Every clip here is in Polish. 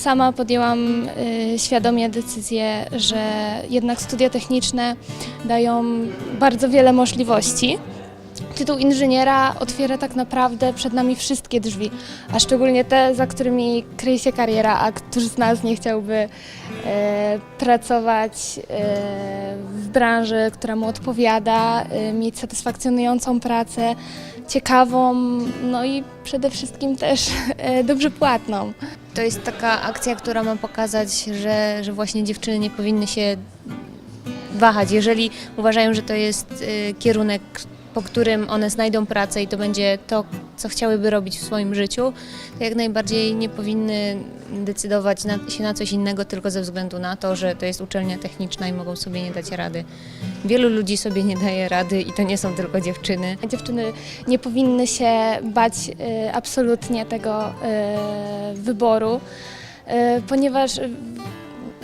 sama podjęłam y, świadomie decyzję, że jednak studia techniczne dają bardzo wiele możliwości. Tytuł inżyniera otwiera tak naprawdę przed nami wszystkie drzwi, a szczególnie te, za którymi kryje się kariera, a któż z nas nie chciałby e, pracować e, w branży, która mu odpowiada, e, mieć satysfakcjonującą pracę, ciekawą, no i przede wszystkim też e, dobrze płatną. To jest taka akcja, która ma pokazać, że, że właśnie dziewczyny nie powinny się wahać. Jeżeli uważają, że to jest y, kierunek, po którym one znajdą pracę i to będzie to, co chciałyby robić w swoim życiu, to jak najbardziej nie powinny decydować na, się na coś innego tylko ze względu na to, że to jest uczelnia techniczna i mogą sobie nie dać rady. Wielu ludzi sobie nie daje rady i to nie są tylko dziewczyny. Dziewczyny nie powinny się bać e, absolutnie tego e, wyboru, e, ponieważ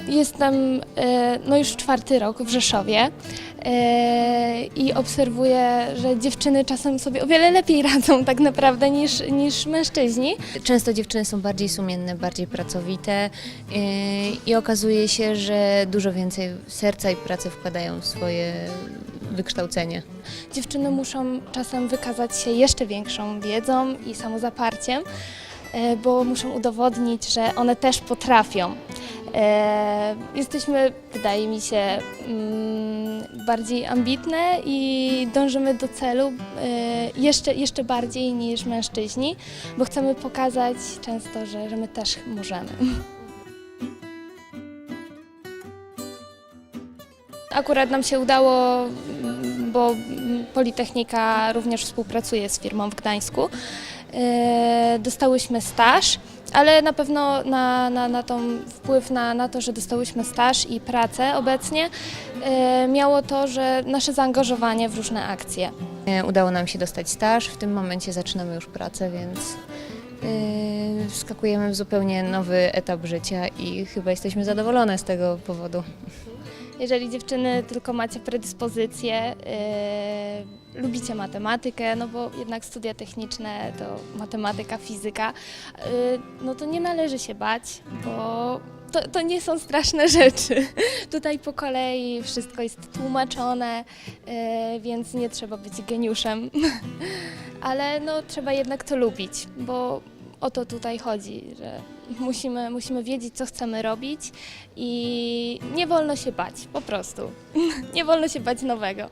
jestem e, no już czwarty rok w Rzeszowie e, i obserwuję, że dziewczyny czasem sobie o wiele lepiej radzą tak naprawdę niż, niż mężczyźni. Często dziewczyny są bardziej sumienne, bardziej pracowite yy, i okazuje się, że dużo więcej serca i pracy wkładają w swoje wykształcenie. Dziewczyny muszą czasem wykazać się jeszcze większą wiedzą i samozaparciem, e, bo muszą udowodnić, że one też potrafią. E, Jesteśmy, wydaje mi się, mm, bardziej ambitne i dążymy do celu e, jeszcze, jeszcze bardziej niż mężczyźni, bo chcemy pokazać często, że, że my też możemy. Akurat nam się udało, bo Politechnika również współpracuje z firmą w Gdańsku. E, Dostałyśmy staż, ale na pewno na, na, na tą wpływ na, na to, że dostałyśmy staż i pracę obecnie, e, miało to, że nasze zaangażowanie w różne akcje. Udało nam się dostać staż, w tym momencie zaczynamy już pracę, więc yy, wskakujemy w zupełnie nowy etap życia i chyba jesteśmy zadowolone z tego powodu. Jeżeli dziewczyny tylko macie predyspozycję, e, lubicie matematykę, no bo jednak studia techniczne to matematyka, fizyka, e, no to nie należy się bać, bo to, to nie są straszne rzeczy. Tutaj po kolei wszystko jest tłumaczone, e, więc nie trzeba być geniuszem, ale no trzeba jednak to lubić, bo o to tutaj chodzi, że musimy, musimy wiedzieć, co chcemy robić i nie wolno się bać, po prostu. Nie wolno się bać nowego.